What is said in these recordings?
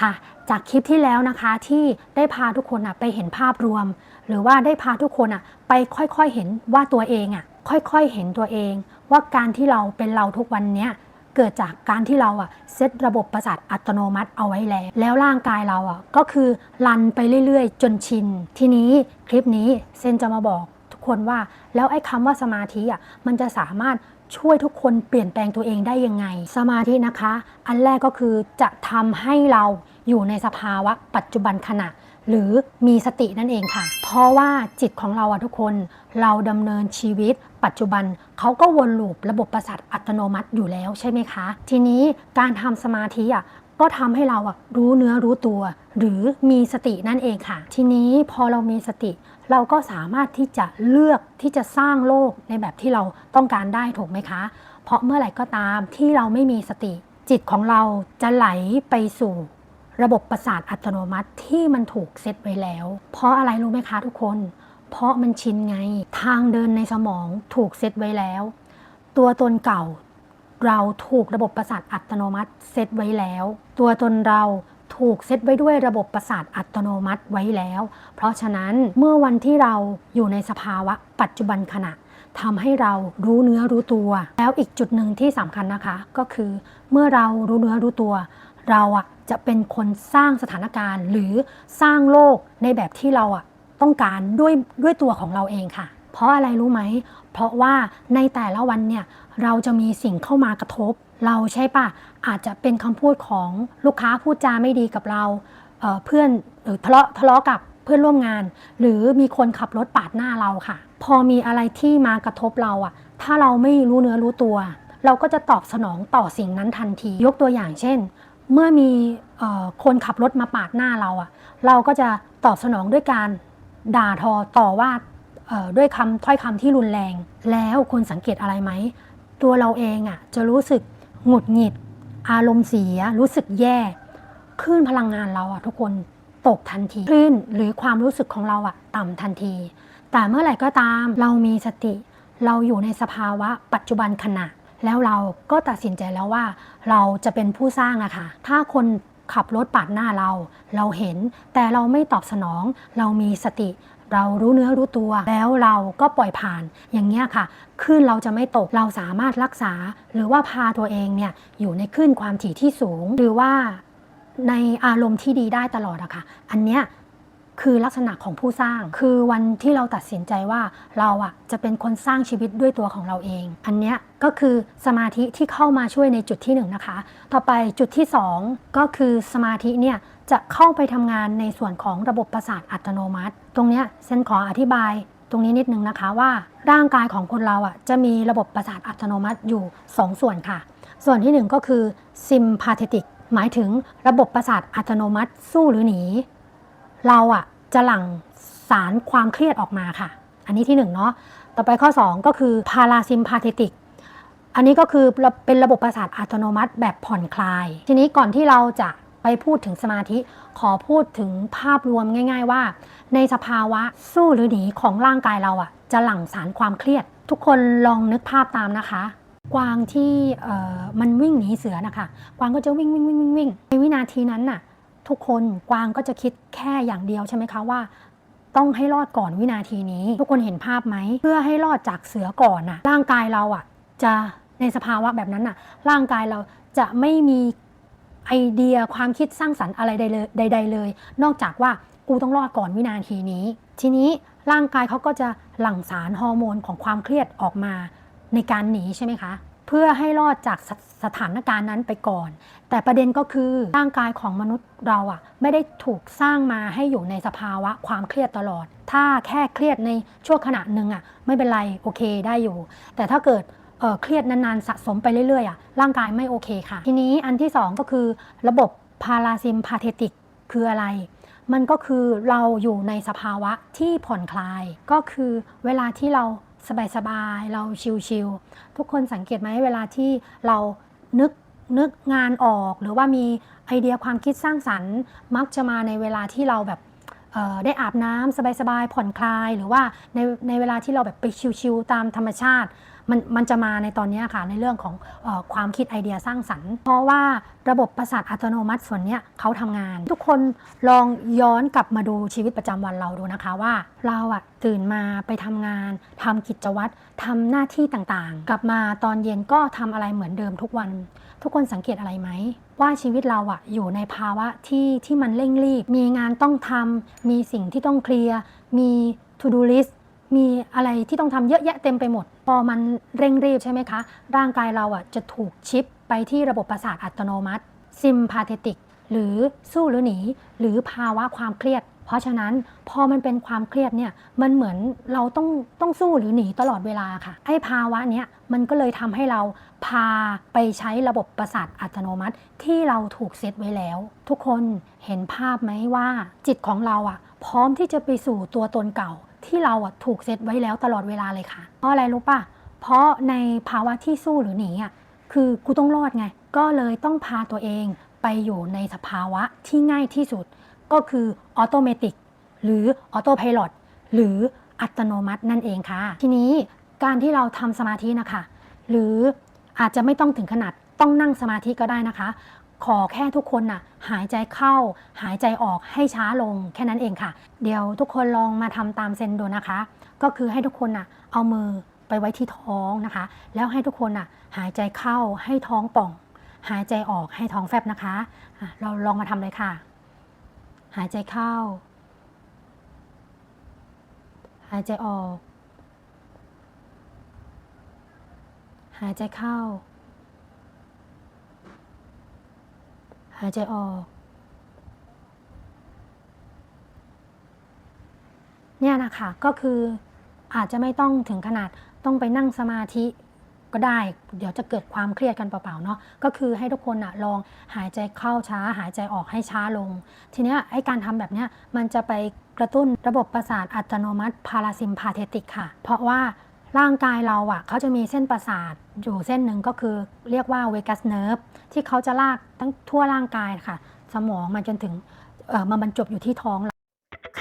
ค่ะ จากคลิปที่แล้วนะคะที่ได้พาทุกคนอะไปเห็นภาพรวม หรือว่าได้พาทุกคนอะไปค่อยๆเห็นว่าตัวเองอะค่อยๆเห็นตัวเอง ว่าการที่เราเป็นเราทุกวันเนี้ยเกิดจากการที่เราอะเซตระบบประสาทอัตโนมัติเอาไว้แล้ว แล้วร่างกายเราอะก็คือรันไปเรื่อยๆ จนชิน ทีนี้คลิปนี้เซนจะมาบอกทุกคนว่า แล้วไอ้คำว่าสมาธิอะมันจะสามารถ ช่วยทุกคนเปลี่ยนแปลงตัวเองได้ยังไง สมาธินะคะ อันแรกก็คือจะทำให้เราอยู่ในสภาวะปัจจุบันขณะ หรือมีสตินั่นเองค่ะ เพราะว่าจิตของเราอะทุกคนเราดำเนินชีวิต ปัจจุบันเขาก็วนลูประบบประสาทอัตโนมัติอยู่แล้วใช่ไหมคะ ทีนี้การทำสมาธิอะก็ทำให้เราอะรู้เนื้อรู้ตัว หรือมีสตินั่นเองค่ะ ทีนี้พอเรามีสติ เราก็สามารถที่จะเลือกที่จะสร้างโลกในแบบที่เราต้องการได้ถูกไหมคะ เพราะเมื่อไหร่ก็ตามที่เราไม่มีสติ จิตของเราจะไหลไปสู่ระบบประสาทอัตโนมัติที่มันถูกเซตไว้แล้ว เพราะอะไรรู้ไหมคะทุกคน เพราะมันชินไง ทางเดินในสมองถูกเซตไว้แล้ว ตัวตนเก่า เราถูกระบบประสาทอัตโนมัติเซตไว้แล้ว ตัวตนเรา ถูกเซตไว้ด้วยระบบประสาทอัตโนมัติไว้แล้ว เพราะฉะนั้นเมื่อวันที่เราอยู่ในสภาวะปัจจุบันขณะทำให้เรารู้เนื้อรู้ตัว แล้วอีกจุดหนึ่งที่สำคัญนะคะ ก็คือเมื่อเรารู้เนื้อรู้ตัว เราอะจะเป็นคนสร้างสถานการณ์หรือสร้างโลกในแบบที่เราอะต้องการด้วยด้วยตัวของเราเองค่ะ เพราะอะไรรู้ไหม เพราะว่าในแต่ละวันเนี่ยเราจะมีสิ่งเข้ามากระทบ เราใช่ปะอาจจะเป็นคำพูดของลูกค้าพูดจาไม่ดีกับเราเเพื่อนหรือทะเลาะทะเลาะกับเพื่อนร่วมงาน หรือมีคนขับรถปาดหน้าเราค่ะ พอมีอะไรที่มากระทบเราอะถ้าเราไม่รู้เนื้อรู้ตัว เราก็จะตอบสนองต่อสิ่งนั้นทันที ยกตัวอย่างเช่น เมื่อมีออคนขับรถมาปาดหน้าเราอะเราก็จะตอบสนองด้วยการด่าทอต่อว่าด้วยคำถ้อยคำที่รุนแรง แล้วคุณสังเกตอะไรไหม ตัวเราเองอะจะรู้สึก หงุดหงิด อารมณ์เสีย รู้สึกแย่คลื่นพลังงานเราอะทุกคนตกทันทีคลื่นหรือความรู้สึกของเราอะต่ำทันที แต่เมื่อไหร่ก็ตามเรามีสติ เราอยู่ในสภาวะปัจจุบันขณะ แล้วเราก็ตัดสินใจแล้วว่า เราจะเป็นผู้สร้างอะค่ะ ถ้าคนขับรถปาดหน้าเรา เราเห็นแต่เราไม่ตอบสนอง เรามีสติ เรารู้เนื้อรู้ตัว แล้วเราก็ปล่อยผ่านอย่างเงี้ยค่ะคลื่นเราจะไม่ตกเราสามารถรักษา หรือว่าพาตัวเองเนี่ยอยู่ในคลื่นความถี่ที่สูง หรือว่าในอารมณ์ที่ดีได้ตลอดอะค่ะ อันเนี้ยคือลักษณะของผู้สร้าง คือวันที่เราตัดสินใจว่าเราอะจะเป็นคนสร้างชีวิตด้วยตัวของเราเอง อันเนี้ยก็คือสมาธิที่เข้ามาช่วยในจุดที่หนึ่งนะคะ ต่อไปจุดที่สองก็คือสมาธิเนี่ย จะเข้าไปทำงานในส่วนของระบบประสาทอัตโนมัติ ตรงนี้เซนขออธิบายตรงนี้นิดนึงนะคะว่าร่างกายของคนเราอะจะมีระบบประสาทอัตโนมัติอยู่สองส่วนค่ะ ส่วนที่หนึ่งก็คือซิมพาเทติกหมายถึงระบบประสาทอัตโนมัติสู้หรือหนี เราอะจะหลั่งสารความเครียดออกมาค่ะ อันนี้ที่หนึ่งเนาะต่อไปข้อ 2 ก็คือพาราซิมพาเทติกอันนี้ก็คือเป็นระบบประสาทอัตโนมัติแบบผ่อนคลาย ทีนี้ก่อนที่เราจะ ไปพูดถึงสมาธิ ขอพูดถึงภาพรวมง่าย ๆ ว่า ในสภาวะสู้หรือหนีของร่างกายเราอะจะหลั่งสารความเครียด ทุกคนลองนึกภาพตามนะคะ กวางที่มันวิ่งหนีเสือนะคะกวางก็จะวิ่งวิ่งวิ่งวิ่งวิ่งในวินาทีนั้นน่ะ ทุกคนกวางก็จะคิดแค่อย่างเดียวใช่ไหมคะว่าต้องให้รอดก่อนวินาทีนี้ ทุกคนเห็นภาพไหม เพื่อให้รอดจากเสือก่อนน่ะร่างกายเราอะ จะในสภาวะแบบนั้นน่ะ ร่างกายเราจะไม่มี ไอเดียความคิดสร้างสรรค์อะไรใดเลยใดๆเลย นอกจากว่ากูต้องรอดก่อนวินาทีนี้ ทีนี้ร่างกายเขาก็จะหลั่งสารฮอร์โมนของความเครียดออกมาในการหนีใช่ไหมคะ เพื่อให้รอดจากสสถานการณ์นั้นไปก่อน แต่ประเด็นก็คือร่างกายของมนุษย์เราอะไม่ได้ถูกสร้างมาให้อยู่ในสภาวะความเครียดตลอด ถ้าแค่เครียดในช่วงขณะหนึ่งอะไม่เป็นไรโอเคได้อยู่ แต่ถ้าเกิด เเครียดนานๆสะสมไปเรื่อยๆอะร่างกายไม่โอเคค่ะ ทีนี้อันที่สองก็คือระบบพาราซิมพาเทติกคืออะไร มันก็คือเราอยู่ในสภาวะที่ผ่อนคลาย ก็คือเวลาที่เราสบายๆ เราชิลๆทุกคนสังเกตไหมเวลาที่เรานึกนึกงานออกหรือว่ามีไอเดียความคิดสร้างสรรค์ มักจะมาในเวลาที่เราแบบได้อาบน้ำสบายๆผ่อนคลาย หรือว่าในในเวลาที่เราแบบไปชิลๆตามธรรมชาติ มันมันจะมาในตอนนี้ค่ะในเรื่องของออความคิดไอเดียสร้างสรรค์ เพราะว่าระบบประสาทอัตโนมัติส่วนนี้เขาทำงาน ทุกคนลองย้อนกลับมาดูชีวิตประจำวันเราดูนะคะว่า เราอะตื่นมาไปทำงานทำกิจวัตรทำหน้าที่ต่างๆ กลับมาตอนเย็นก็ทำอะไรเหมือนเดิมทุกวัน ทุกคนสังเกตอะไรไหมว่าชีวิตเราอะอยู่ในภาวะที่ที่มันเร่งรีบ มีงานต้องทำมีสิ่งที่ต้องเคลียร์มี to do list มีอะไรที่ต้องทำเยอะแยะเต็มไปหมด พอมันเร่งรีบใช่ไหมคะ ร่างกายเราอะจะถูกชิปไปที่ระบบประสาทอัตโนมัติ sympathetic หรือสู้หรือหนี หรือภาวะความเครียด เพราะฉะนั้นพอมันเป็นความเครียดเนี่ยมันเหมือนเราต้องต้องสู้หรือหนีตลอดเวลาค่ะไอ้ภาวะเนี้ยมันก็เลยทำให้เราพาไปใช้ระบบประสาทอัตโนมัติที่เราถูกเซตไว้แล้ว ทุกคนเห็นภาพไหมว่าจิตของเราอะพร้อมที่จะไปสู่ตัวตนเก่า ที่เราอะถูกเซตไว้แล้วตลอดเวลาเลยค่ะ เพราะอะไรรู้ป่ะ เพราะในภาวะที่สู้หรือหนีอะคือกูต้องรอดไง ก็เลยต้องพาตัวเองไปอยู่ในสภาวะที่ง่ายที่สุด ก็คือออโตเมติกหรือออโตพ l o t หรืออัตโนมัตินั่นเองค่ะ ทีนี้การที่เราทำสมาธินะคะ หรืออาจจะไม่ต้องถึงขนาดต้องนั่งสมาธิก็ได้นะคะ ขอแค่ทุกคนน่ะหายใจเข้า หายใจออกให้ช้าลงแค่นั้นเองค่ะ เดี๋ยวทุกคนลองมาทำตามเซนดูนะคะ ก็คือให้ทุกคนน่ะเอามือไปไว้ที่ท้องนะคะ แล้วให้ทุกคนน่ะหายใจเข้าให้ท้องป่อง หายใจออกให้ท้องแฟบนะคะะเราลองมาทำเลยค่ะ หายใจเข้า หายใจออก หายใจเข้า หายใจออก เนี่ยนะคะก็คืออาจจะไม่ต้องถึงขนาดต้องไปนั่งสมาธิก็ได้ เดี๋ยวจะเกิดความเครียดกันเปล่าๆเนาะก็คือให้ทุกคนอะลองหายใจเข้าช้า หายใจออกให้ช้าลง ทีเนี้ยไอ้การทำแบบเนี้ยมันจะไปกระตุ้นระบบประสาทอัตโนมัติพาราซิมพาเทติกค่ะ เพราะว่า ร่างกายเราอะเขาจะมีเส้นประสาทอยู่เส้นหนึ่งก็คือเรียกว่าเวกัสเนิร์ฟที่เขาจะลากทั้งทั่วร่างกายค่ะ สมองมาจนถึงเออมาบรรจบอยู่ที่ท้อง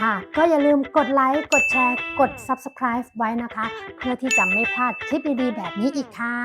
ค่ะ ก็อย่าลืมกดไลค์ กดแชร์ กด Subscribe ไว้นะคะ เพื่อที่จะไม่พลาดคลิปดีๆแบบนี้อีกค่ะ